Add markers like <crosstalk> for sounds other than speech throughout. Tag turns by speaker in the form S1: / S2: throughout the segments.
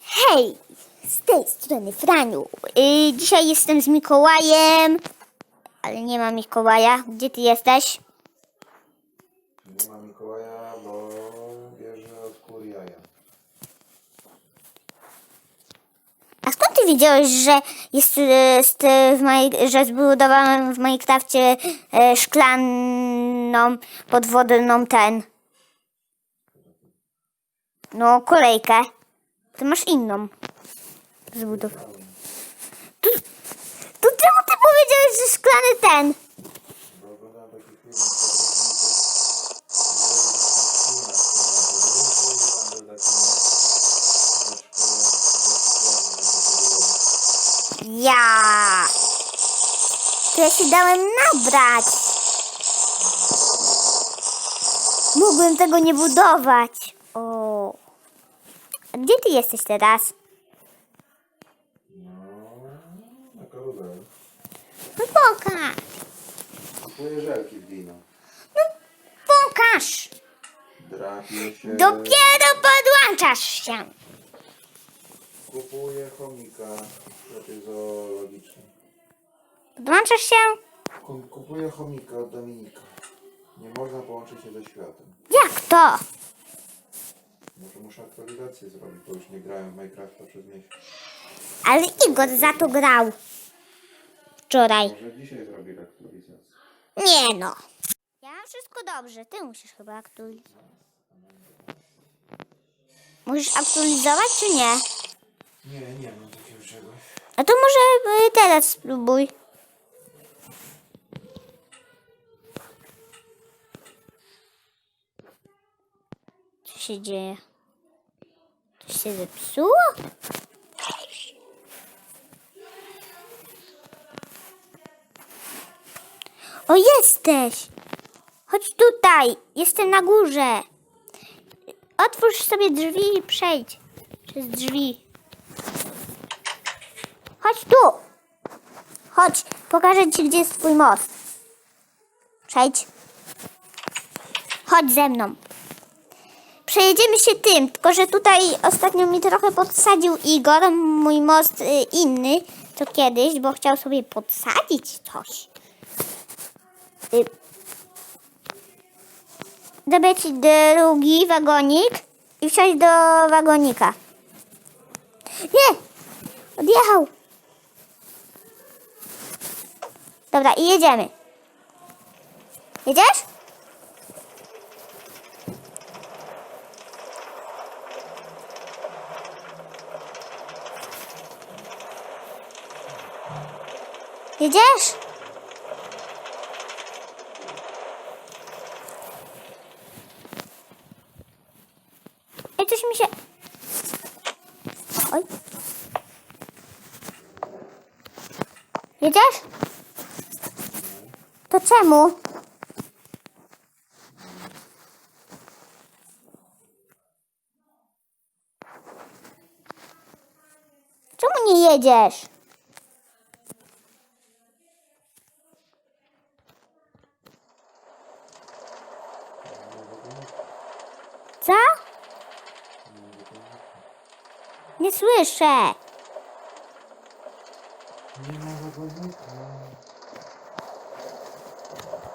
S1: Hej, z tej strony Franiu. Yy, dzisiaj jestem z Mikołajem, ale nie ma Mikołaja. Gdzie ty jesteś?
S2: Nie ma Mikołaja, bo bierze od kur jaja.
S1: A skąd ty wiedziałeś, że jest, jest e, w mojej, że zbudowałem w Minecrafcie e, szklaną podwodną ten? No, kolejkę. Ty masz inną. Zbudow. To, to czemu ty powiedziałeś, że szklany ten? Ja. To ja się dałem nabrać. Mógłbym tego nie budować. Ty jesteś teraz?
S2: No, na karuzeli.
S1: No pokaż.
S2: Kupuję żelki w wino.
S1: Pokaż.
S2: Drapie się.
S1: Dopiero podłączasz się.
S2: Kupuję chomika w sklepie zoologicznym.
S1: Podłączasz się?
S2: Ku- Kupuję chomika od Dominika. Nie można połączyć się ze światem.
S1: Jak to?
S2: Może muszę aktualizację zrobić, bo już nie grałem w Minecrafta przez miesiąc.
S1: Ale Igor za to grał. Wczoraj.
S2: Może dzisiaj zrobię aktualizację.
S1: Nie no. Ja mam wszystko dobrze. Ty musisz chyba aktualizować. Musisz aktualizować czy nie?
S2: Nie, nie mam takiego czegoś.
S1: A to może y, teraz spróbuj. Się dzieje? Coś się zepsuło? O, jesteś! Chodź tutaj, jestem na górze. Otwórz sobie drzwi i przejdź przez drzwi. Chodź tu. Chodź, pokażę ci, gdzie jest twój most. Przejdź. Chodź ze mną. Przejedziemy się tym, tylko że tutaj ostatnio mi trochę podsadził Igor, mój most y, inny, co kiedyś, bo chciał sobie podsadzić coś. Y, drugi wagonik i wsiąść do wagonika. Nie! Odjechał. Dobra, i jedziemy. Jedziesz? Jedziesz? Ej, coś mi się... Oj. Jedziesz? To czemu? Czemu nie jedziesz? Co? Nie słyszę.
S2: Nie ma wagonika.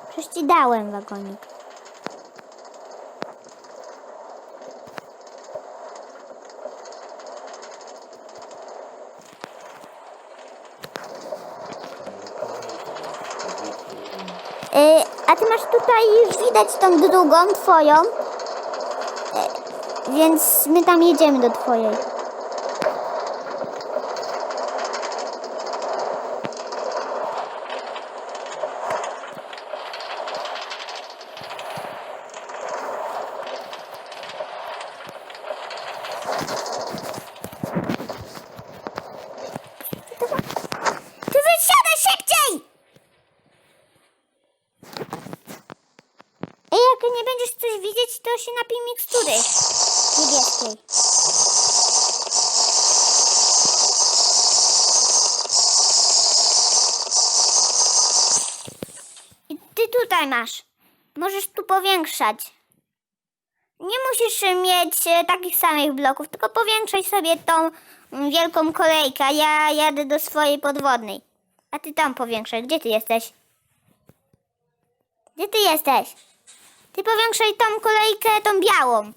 S1: Przecież ci dałem wagonik. Y, a ty masz tutaj już widać tą drugą twoją. Y, więc my tam jedziemy do twojej. Ty wysiadaj szybciej! Ej, jak nie będziesz coś widzieć, to się napij mikstury niebieskiej. I ty tutaj masz. Możesz tu powiększać. Nie, Nie musisz e, mieć e, takich samych bloków, tylko powiększaj sobie tą mm, wielką kolejkę. Ja jadę do swojej podwodnej. A ty tam powiększaj. Gdzie ty jesteś? Gdzie ty jesteś? Ty powiększaj tą kolejkę, tą białą.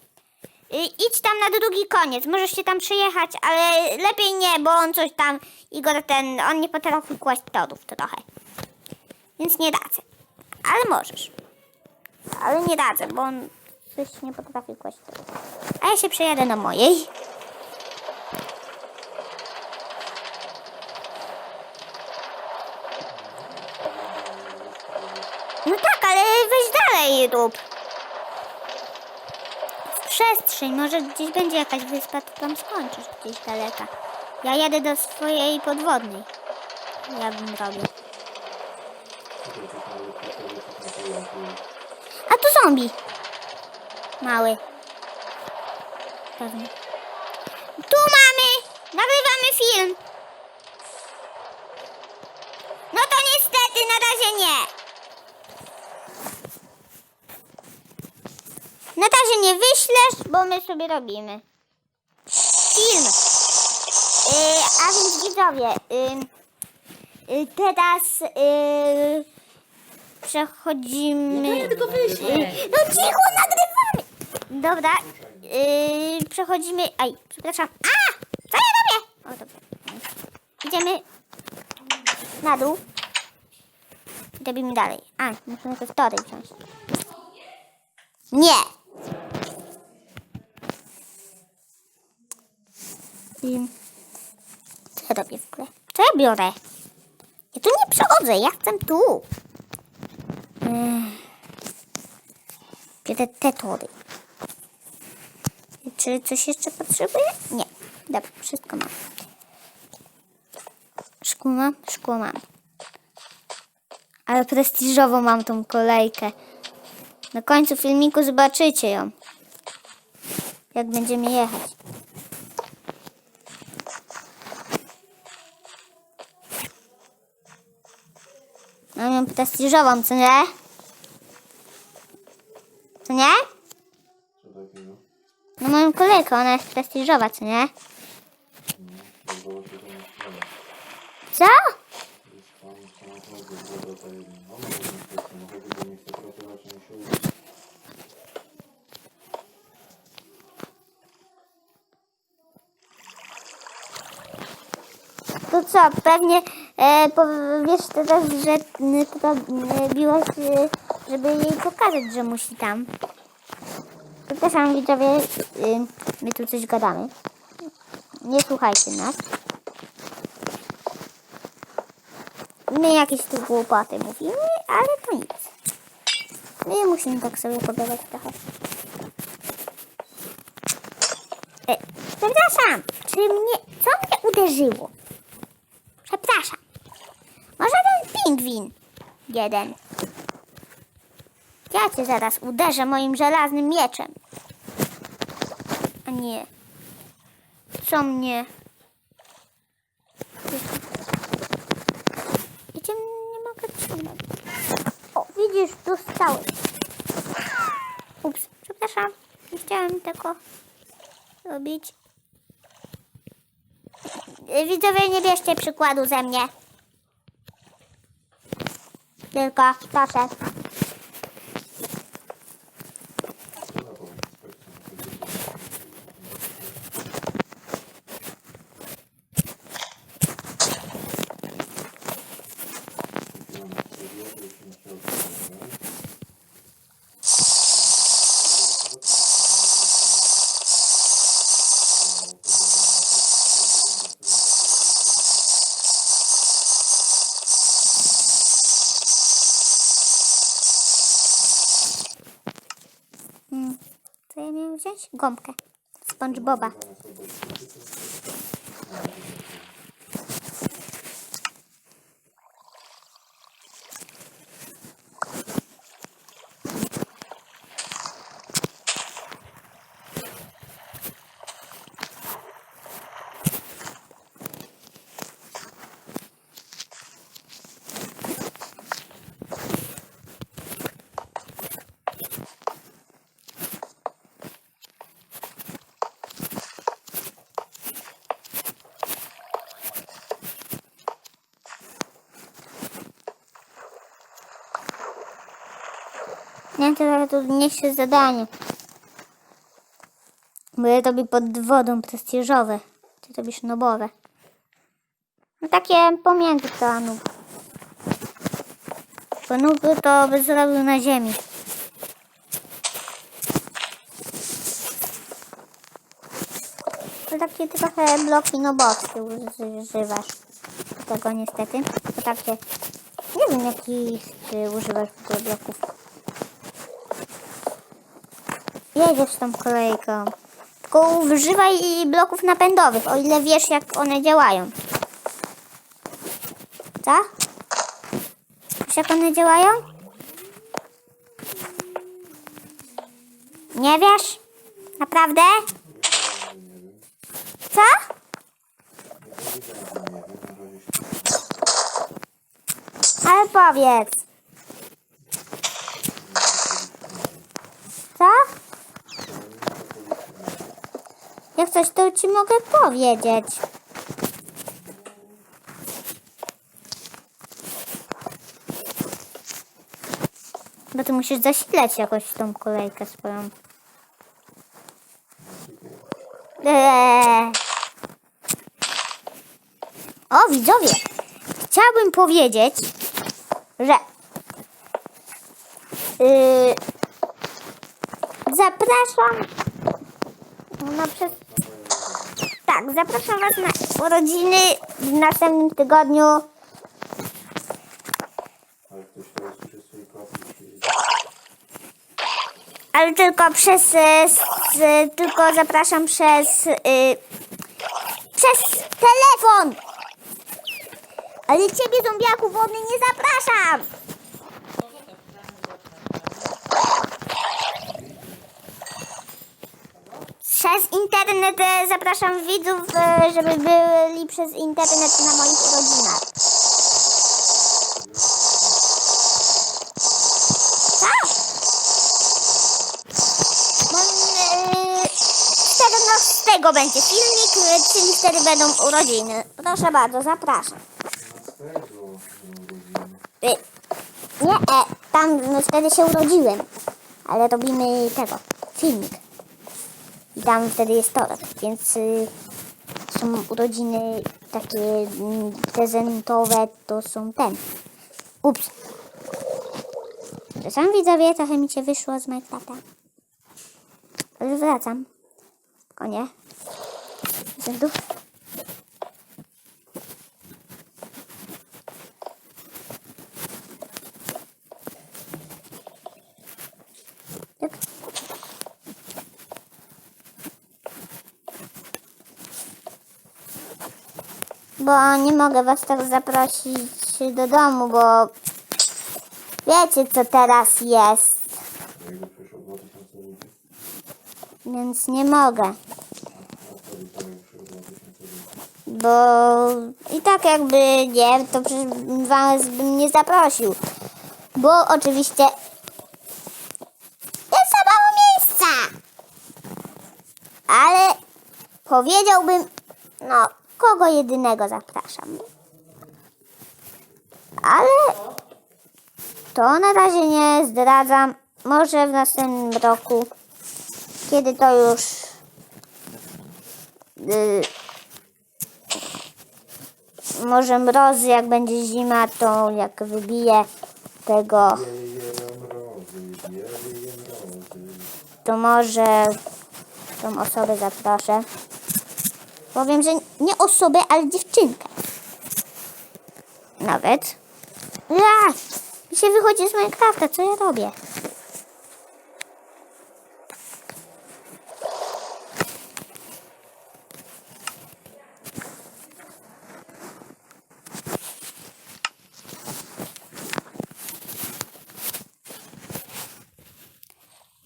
S1: Idź tam na drugi koniec. Możesz się tam przyjechać, ale lepiej nie, bo on coś tam, Igor ten, on nie potrafi kłaść torów trochę. Więc nie dadzę. Ale możesz. Ale nie dadzę, bo on coś nie potrafi kłaść. A ja się przejadę na mojej. No tak, ale weź dalej rób. W przestrzeń, może gdzieś będzie jakaś wyspa, to tam skończysz gdzieś daleka. Ja jadę do swojej podwodnej. Ja bym robił. A tu zombie. Mały. Pewnie. Tu mamy! Nagrywamy film. No to niestety na razie nie. Na razie nie wyślesz, bo my sobie robimy. Film. Yy, a więc widzowie, yy, yy, teraz yy, przechodzimy...
S3: Ja tylko wyślę.
S1: No cicho, nagrywamy! Dobra, yy, przechodzimy... Aj, przepraszam. A! Co ja robię? O, dobra. Idziemy na dół. Robimy dalej. A, musimy te tory wziąć. Nie! Co ja robię w ogóle? Co ja biorę? Ja tu nie przechodzę, ja chcę tu. Biorę te tory. Czy coś jeszcze potrzebuję? Nie. Dobra, wszystko mam. Szkło mam? Szkło mam. Ale prestiżowo mam tą kolejkę. Na końcu filmiku zobaczycie ją. Jak będziemy jechać. Mam ją prestiżową, co nie? Co nie? Moją kolejkę, ona jest prestiżowa, co nie? Co? To co, pewnie e, powiesz teraz, że m, to, e, biłaś, e, żeby jej pokazać, że musi tam. Przepraszam widzowie, e, my tu coś gadamy. Nie słuchajcie nas. My jakieś tu głupoty mówimy, ale to nic. My musimy tak sobie pogadać trochę. E, przepraszam, czy mnie, co mnie uderzyło? Przepraszam. Może ten pingwin? Jeden. Ja cię zaraz uderzę moim żelaznym mieczem. A nie. Co mnie? Idzie, nie mogę trzymać. O, widzisz, tu stałeś. Ups, przepraszam. Nie chciałem tego robić. Widzowie, nie bierzcie przykładu ze mnie. Tylko, proszę.
S2: Co za powiem, inspekcja. Kupiłam studio, to już nie chciał kupować.
S1: Mm, Co ja miałem wziąć? Gąbkę. SpongeBoba. Nie, to tu niech się zadanie. Bo ja robię pod wodą prestiżowe. Ty robisz nobowe. No takie pomiędzy to nóg. Bo nóg to by zrobił na ziemi. To takie trochę bloki nobowskie używasz. Tego niestety. To takie... Nie wiem jakich ty używasz tych bloków. Jedziesz tą kolejką. Tylko używaj bloków napędowych, o ile wiesz jak one działają. Co? Wiesz jak one działają? Nie wiesz? Naprawdę? Co? Ale powiedz. Co? Jak coś to ci mogę powiedzieć. Bo ty musisz zasilać jakoś tą kolejkę swoją. Eee. O, widzowie, chciałbym powiedzieć, że yy, zapraszam no przez, tak, zapraszam Was na urodziny w następnym tygodniu.
S2: Ale
S1: tylko przez, s, e, tylko zapraszam przez, y, przez telefon. Ale ciebie zombiaku wodny nie zapraszam. Przez internet e, zapraszam widzów, e, żeby byli przez internet na moich rodzinach. Tak. Mam, e, 14 będzie filmik, e, czyli wtedy będą urodziny. Proszę bardzo, zapraszam.
S2: 15 urodziny.
S1: Nie, tam no, wtedy się urodziłem, ale robimy tego, filmik. I tam wtedy jest torek, więc y, są urodziny takie mm, prezentowe, to są ten. Ups. Czasami widzowie, trochę mi się wyszło z Minecrafta. Ale wracam. O nie. Zędów. Bo nie mogę was tak zaprosić do domu, bo wiecie co teraz jest,
S2: Jakby przyszło 2000 ludzi.
S1: więc nie mogę.
S2: A wtedy to jakby przyszło 2000 ludzi.
S1: Bo i tak jakby nie, to przecież was bym nie zaprosił. Bo oczywiście jest za mało miejsca. Ale powiedziałbym, no, kogo jedynego zapraszam. Ale to na razie nie zdradzam. Może w następnym roku, kiedy to już y, może mrozy, jak będzie zima, to jak wybije tego, to może tą osobę zaproszę. Powiem, że nie osobę, ale dziewczynkę. Nawet. Ja! Mi się wychodzi z Minecrafta, co ja robię?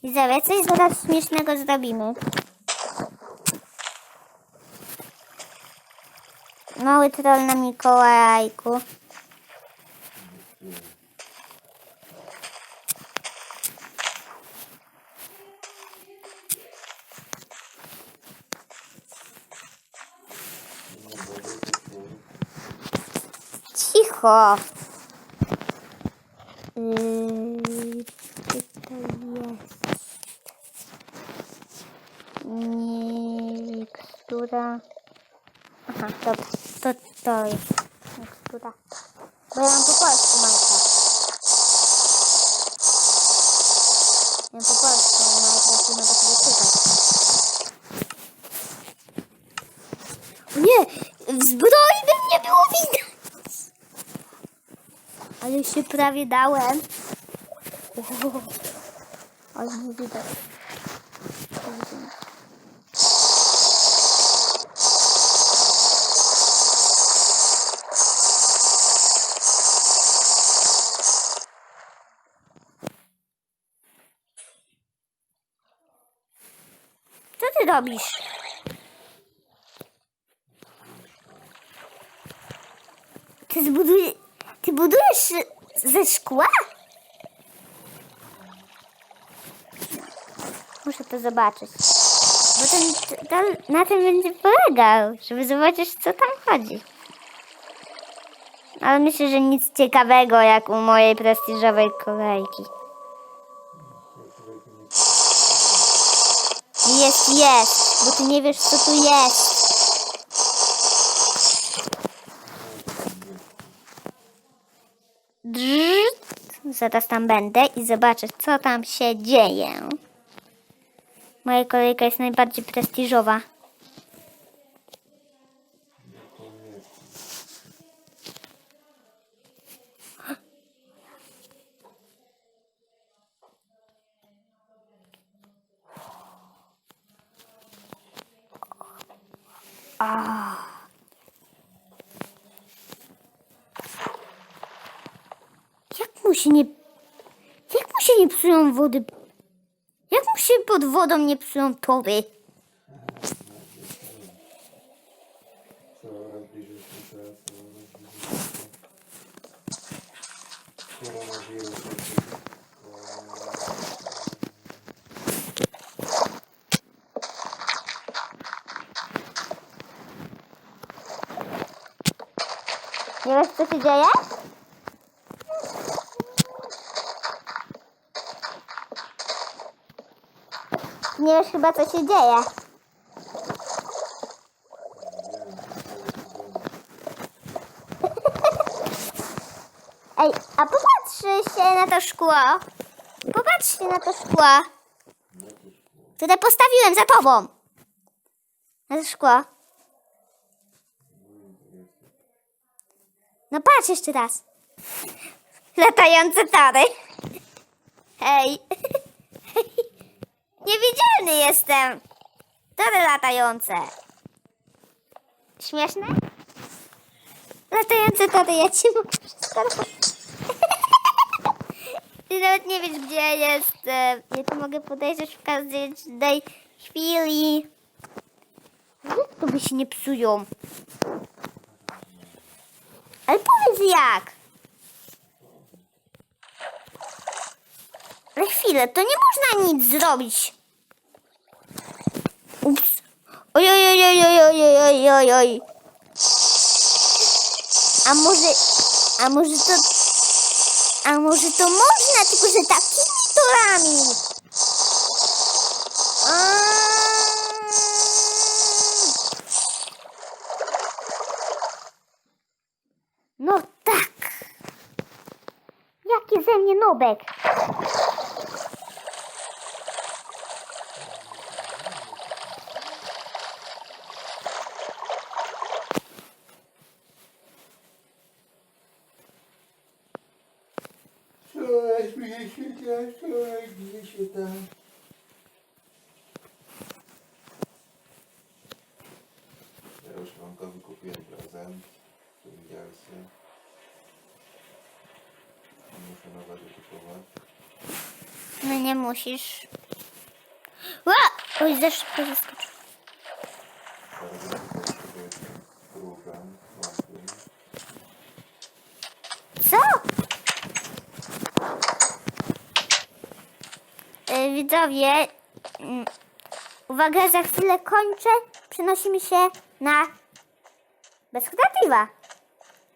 S1: Widzowie, coś zaraz śmiesznego zrobimy. Mały troll na Mikołajku. Cicho. Yy, Nie, która... Aha, dobra to, to jest mikstura. Bo ja mam po polsku Minecraft. Ja mam po polsku Minecraft i mogę sobie czytać. Nie! W zbroi by mnie było widać! Ale się prawie dałem. Ale nie widać. Nie widzę. Co ty robisz? Ty zbuduj... Ty budujesz ze szkła? Muszę to zobaczyć. Bo ten, na tym będzie polegał, żeby zobaczyć, co tam chodzi. Ale myślę, że nic ciekawego, jak u mojej prestiżowej kolejki. Jest, jest, bo ty nie wiesz, co tu jest. Zaraz tam będę i zobaczę, co tam się dzieje. Moja kolejka jest najbardziej prestiżowa. Jak mu się nie... Jak mu się nie psują wody? Jak mu się pod wodą nie psują.
S2: Koronawirus.
S1: Nie wiesz, co się dzieje? Nie wiesz chyba, co się dzieje. <laughs> Ej, a popatrz się na to szkło. Popatrz się na to szkło. Które postawiłem za tobą. Na to szkło. No patrz jeszcze raz. <laughs> Latające tory. Hej. <laughs> Niewidzialny jestem. Tory latające. Śmieszne? Latające tory, ja ci <laughs> Ty nawet nie wiesz, gdzie jest. e, Ja tu mogę podejrzeć w każdej chwili. Jak to by się nie psują? Ale powiedz jak? Ale chwilę, to nie można nic zrobić. Ups. Oj, oj, oj, oj, oj, oj, oj, oj. A może, a może to, a może to można, tylko że takimi torami. Gdzie
S2: się da, człowiek, gdzie się da. Ja już mamkowi kupiłem prezent w tym Jarsie. Muszę nowego kupować.
S1: No nie musisz. Ła! Oj, zeszło zaskoczył.
S2: Bardzo
S1: Widzowie, mm, uwaga, za chwilę kończę. Przenosimy się na bez kreatywa.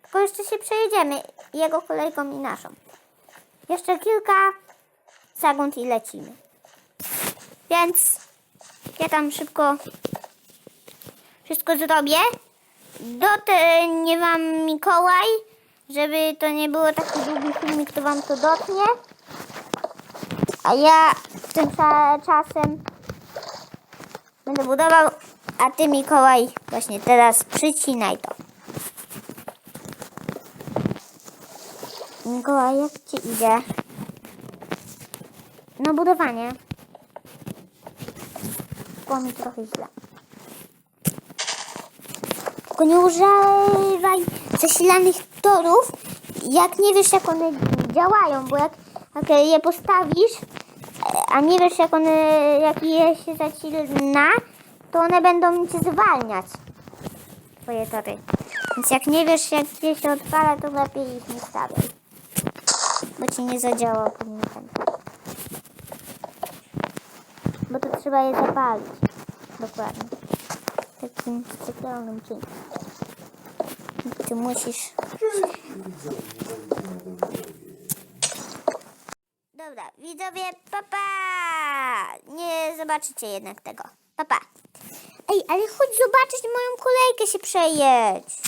S1: Tylko jeszcze się przejedziemy jego kolejką i naszą. Jeszcze kilka sekund i lecimy. Więc Ja tam szybko wszystko zrobię. Dotnie wam Mikołaj, żeby to nie było taki długi filmik, to wam to dotnie. A ja tym cza- czasem będę budował, a ty Mikołaj właśnie teraz przycinaj to. Mikołaj, jak ci idzie? No budowanie. Było mi trochę źle. Tylko nie używaj zasilanych torów, jak nie wiesz jak one działają, bo jak, jak je postawisz, a nie wiesz jak one, jak je się zasila, to one będą cię zwalniać. Twoje tory. Więc jak nie wiesz jak gdzie się odpala, to lepiej ich nie stawiaj. Bo ci nie zadziała ten. Bo to trzeba je zapalić. Dokładnie. Takim specjalnym czymś. Ty musisz. Dobra, widzowie, papa! Nie zobaczycie jednak tego. Papa. Ej, ale chodź zobaczyć moją kolejkę się przejedź.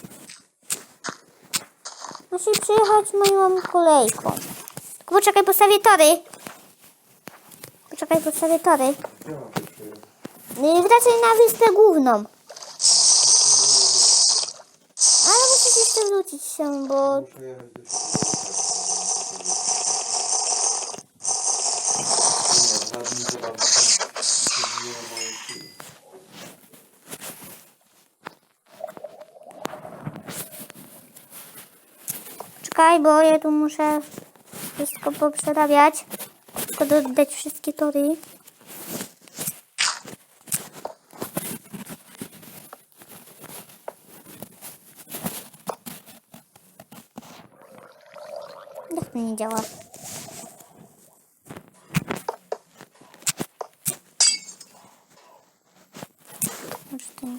S1: Muszę przejechać moją kolejką. Tylko poczekaj, postawię tory. Poczekaj, postawię tory.
S2: Przyjechać.
S1: Y, Wracaj na wyspę główną. Ale musisz jeszcze wrócić się, bo
S2: nie ma mojej siły.
S1: czekaj, bo ja tu muszę wszystko poprzerabiać. Tylko dodać wszystkie tory. Jak to nie działa? Może to nie.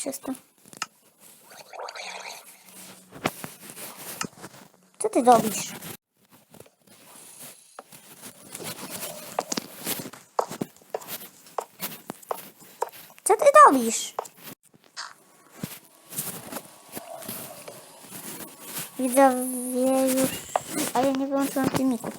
S1: Gdzieś przez to. Co ty robisz? Co ty robisz? Widzowie już... Ale nie wyłączyłam filmiku.